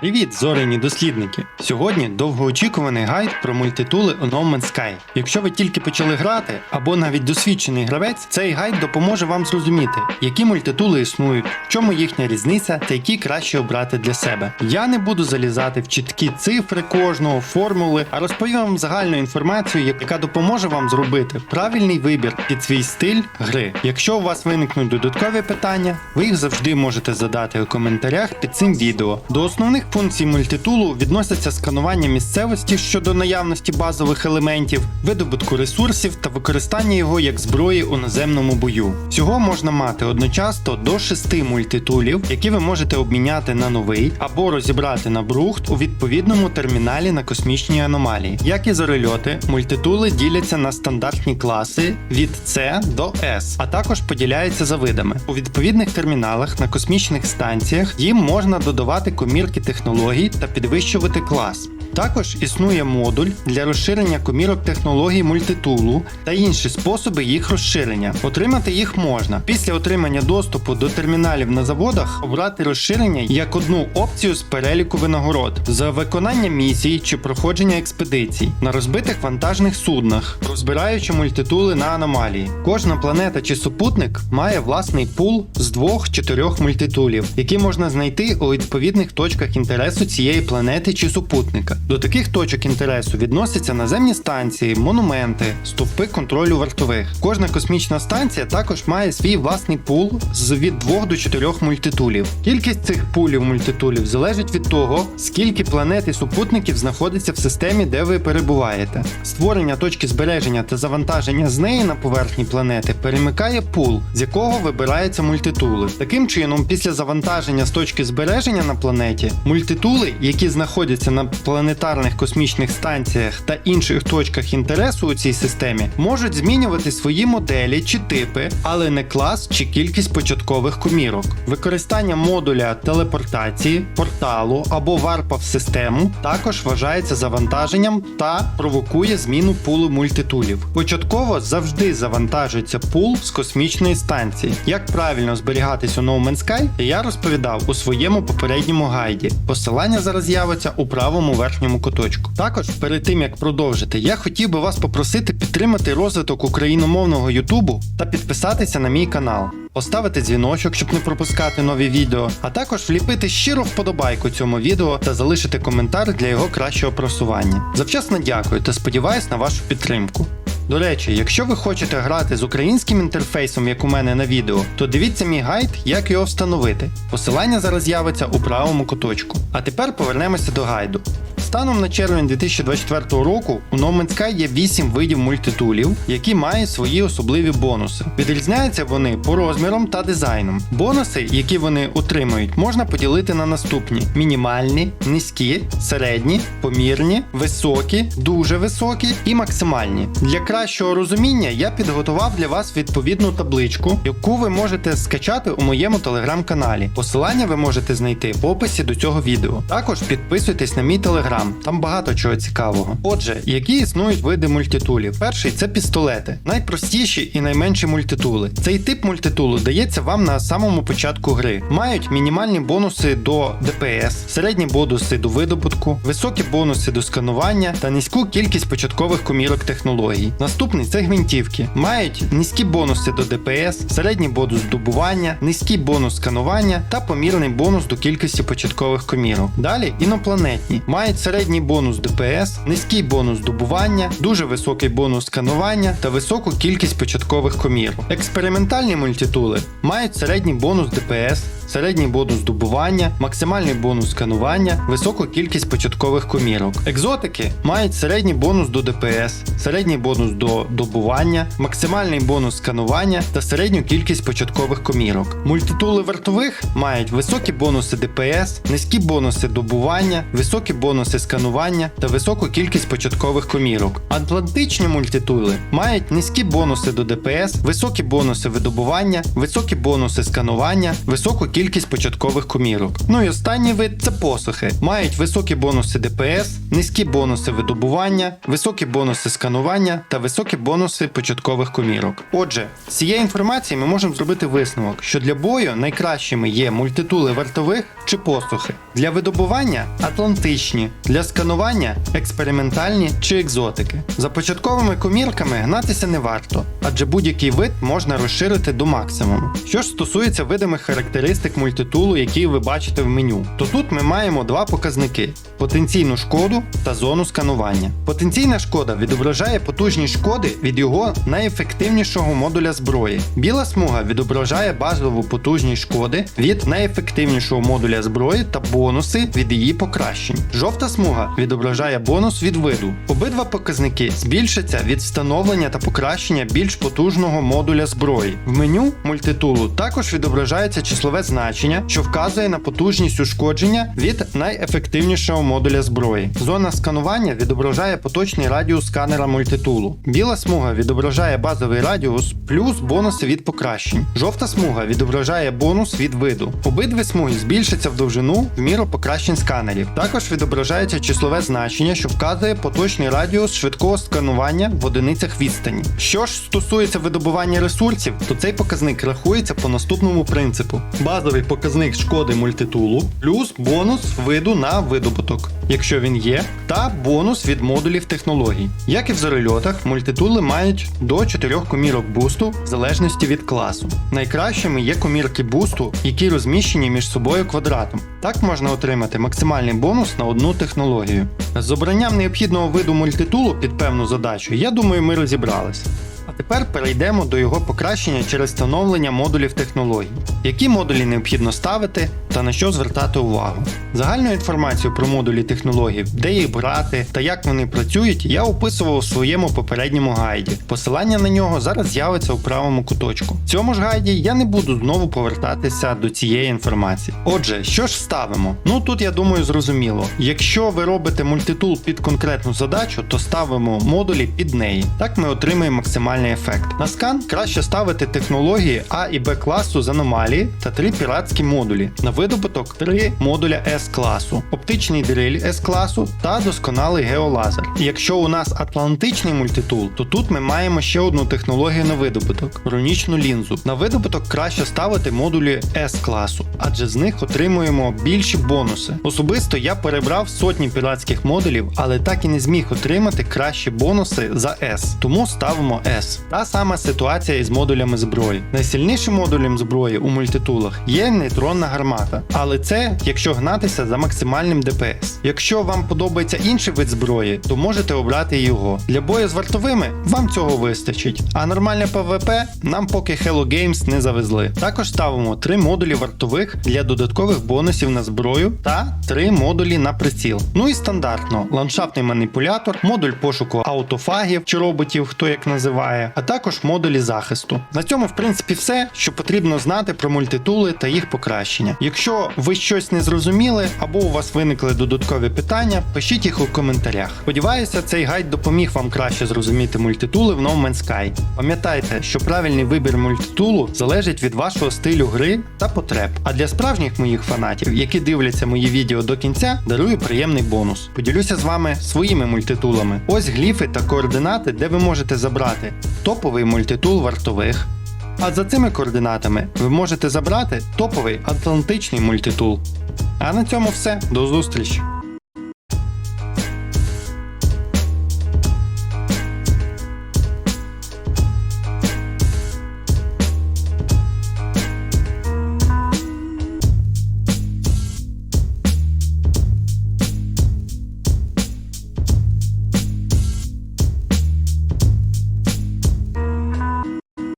Привіт, зоряні дослідники! Сьогодні довгоочікуваний гайд про мультитули у No Man's Sky. Якщо ви тільки почали грати, або навіть досвідчений гравець, цей гайд допоможе вам зрозуміти, які мультитули існують, в чому їхня різниця та які краще обрати для себе. Я не буду залізати в чіткі цифри кожного, формули, а розповім вам загальну інформацію, яка допоможе вам зробити правильний вибір під свій стиль гри. Якщо у вас виникнуть додаткові питання, ви їх завжди можете задати у коментарях під цим відео. До основних функцій мультитулу відносяться сканування місцевості щодо наявності базових елементів, видобутку ресурсів та використання його як зброї у наземному бою. Всього можна мати одночасно до 6 мультитулів, які ви можете обміняти на новий або розібрати на брухт у відповідному терміналі на космічній аномалії. Як і зорельоти, мультитули діляться на стандартні класи від С до S, а також поділяються за видами. У відповідних терміналах на космічних станціях їм можна додавати комірки технологій та підвищувати клас. Також існує модуль для розширення комірок технологій мультитулу та інші способи їх розширення. Отримати їх можна після отримання доступу до терміналів на заводах, обрати розширення як одну опцію з переліку винагород за виконання місій чи проходження експедицій на розбитих вантажних суднах, розбираючи мультитули на аномалії. Кожна планета чи супутник має власний пул з двох чи трьох мультитулів, які можна знайти у відповідних точках інтересу цієї планети чи супутника. До таких точок інтересу відносяться наземні станції, монументи, стовпи контролю вартових. Кожна космічна станція також має свій власний пул з від 2 до 4 мультитулів. Кількість цих пулів мультитулів залежить від того, скільки планет і супутників знаходиться в системі, де ви перебуваєте. Створення точки збереження та завантаження з неї на поверхні планети перемикає пул, з якого вибираються мультитули. Таким чином, після завантаження з точки збереження на планеті, мультитули, які знаходяться на планетарних космічних станціях та інших точках інтересу у цій системі, можуть змінювати свої моделі чи типи, але не клас чи кількість початкових комірок. Використання модуля телепортації, порталу або варпа в систему також вважається завантаженням та провокує зміну пулу мультитулів. Початково завжди завантажується пул з космічної станції. Як правильно зберігатись у No Man's Sky, я розповідав у своєму попередньому гайді. Посилання зараз з'явиться у правому верхньому куточку. Також перед тим як продовжити, я хотів би вас попросити підтримати розвиток україномовного Ютубу та підписатися на мій канал. Поставити дзвіночок, щоб не пропускати нові відео, а також вліпити щиру вподобайку цьому відео та залишити коментар для його кращого просування. Завчасно дякую та сподіваюсь на вашу підтримку. До речі, якщо ви хочете грати з українським інтерфейсом, як у мене на відео, то дивіться мій гайд, як його встановити. Посилання зараз з'явиться у правому куточку. А тепер повернемося до гайду. Станом на червень 2024 року у No Man's Sky є 8 видів мультитулів, які мають свої особливі бонуси. Відрізняються вони по розмірам та дизайнам. Бонуси, які вони отримують, можна поділити на наступні: мінімальні, низькі, середні, помірні, високі, дуже високі і максимальні. Для кращого розуміння я підготував для вас відповідну табличку, яку ви можете скачати у моєму телеграм-каналі. Посилання ви можете знайти в описі до цього відео. Також підписуйтесь на мій телеграм, там багато чого цікавого. Отже, які існують види мультитулів? Перший це пістолети, найпростіші і найменші мультитули. Цей тип мультитулу дається вам на самому початку гри. Мають мінімальні бонуси до ДПС, середні бонуси до видобутку, високі бонуси до сканування та низьку кількість початкових комірок технологій. Наступний це гвинтівки. Мають низькі бонуси до ДПС, середній бонус добування, низький бонус сканування та помірний бонус до кількості початкових комірок. Далі інопланетні мають середній бонус ДПС, низький бонус добування, дуже високий бонус сканування та високу кількість початкових комір. Експериментальні мультитули мають середній бонус ДПС, середній бонус добування, максимальний бонус сканування, високу кількість початкових комірок. Екзотики мають середній бонус до ДПС, середній бонус до добування, максимальний бонус сканування та середню кількість початкових комірок. Мультитули вартових мають високі бонуси ДПС, низькі бонуси добування, високі бонуси сканування та високу кількість початкових комірок. Атлантичні мультитули мають низькі бонуси до ДПС, високі бонуси видобування, високі бонуси сканування, високу кількість кількість початкових комірок. Ну і останній вид це посухи. Мають високі бонуси ДПС, низькі бонуси видобування, високі бонуси сканування та високі бонуси початкових комірок. Отже, з цієї інформації ми можемо зробити висновок, що для бою найкращими є мультитули вартових чи посухи. Для видобування атлантичні, для сканування експериментальні чи екзотики. За початковими комірками гнатися не варто, адже будь-який вид можна розширити до максимуму. Що ж стосується видимих характеристик мультитулу, які ви бачите в меню, то тут ми маємо два показники: потенційну шкоду та зону сканування. Потенційна шкода відображає потужність шкоди від його найефективнішого модуля зброї. Біла смуга відображає базову потужність шкоди від найефективнішого модуля зброї та бонуси від її покращень. Жовта смуга відображає бонус від виду. Обидва показники збільшаться від встановлення та покращення більш потужного модуля зброї. В меню мультитулу також відображається числове значення, що вказує на потужність ушкодження від найефективнішого модуля зброї. Зона сканування відображає поточний радіус сканера мультитулу. Біла смуга відображає базовий радіус плюс бонуси від покращень. Жовта смуга відображає бонус від виду. Обидві смуги збільшаться в довжину в міру покращень сканерів. Також відображається числове значення, що вказує поточний радіус швидкого сканування в одиницях відстані. Що ж стосується видобування ресурсів, то цей показник рахується по наступному принципу: базовий показник шкоди мультитулу плюс бонус виду на видобуток, якщо він є, та бонус від модулів технологій. Як і в зорельотах, мультитули мають до 4 комірок бусту в залежності від класу. Найкращими є комірки бусту, які розміщені між собою квадратом. Так можна отримати максимальний бонус на одну технологію. З обранням необхідного виду мультитулу під певну задачу, я думаю, ми розібралися. А тепер перейдемо до його покращення через встановлення модулів технологій. Які модулі необхідно ставити та на що звертати увагу. Загальну інформацію про модулі технологій, де їх брати та як вони працюють, я описував у своєму попередньому гайді. Посилання на нього зараз з'явиться у правому куточку. В цьому ж гайді я не буду знову повертатися до цієї інформації. Отже, що ж ставимо? Ну тут я думаю зрозуміло. Якщо ви робите мультитул під конкретну задачу, то ставимо модулі під неї. Так ми отримаємо максимальний ефект. На скан краще ставити технології А і Б класу з аномалії та три піратські модулі. На видобуток три модуля S класу, оптичний дриль S класу та досконалий геолазер. Якщо у нас атлантичний мультитул, то тут ми маємо ще одну технологію на видобуток рунічну лінзу. На видобуток краще ставити модулі S класу, адже з них отримуємо більші бонуси. Особисто я перебрав сотні піратських модулів, але так і не зміг отримати кращі бонуси за S, тому ставимо S. Та сама ситуація із модулями зброї. Найсильнішим модулем зброї у мультитулах є нейтронна гармата, але це якщо гнатися за максимальним ДПС. Якщо вам подобається інший вид зброї, то можете обрати його. Для бою з вартовими вам цього вистачить. А нормальне ПВП нам поки Hello Games не завезли. Також ставимо три модулі вартових для додаткових бонусів на зброю та три модулі на приціл. Ну і стандартно ландшафтний маніпулятор, модуль пошуку аутофагів чи роботів, хто як називає, а також модулі захисту. На цьому, в принципі, все, що потрібно знати про мультитули та їх покращення. Якщо ви щось не зрозуміли або у вас виникли додаткові питання, пишіть їх у коментарях. Сподіваюся, цей гайд допоміг вам краще зрозуміти мультитули в No Man's Sky. Пам'ятайте, що правильний вибір мультитулу залежить від вашого стилю гри та потреб. А для справжніх моїх фанатів, які дивляться мої відео до кінця, дарую приємний бонус. Поділюся з вами своїми мультитулами. Ось гліфи та координати, де ви можете забрати топовий мультитул вартових. А за цими координатами ви можете забрати топовий атлантичний мультитул. А на цьому все. До зустрічі!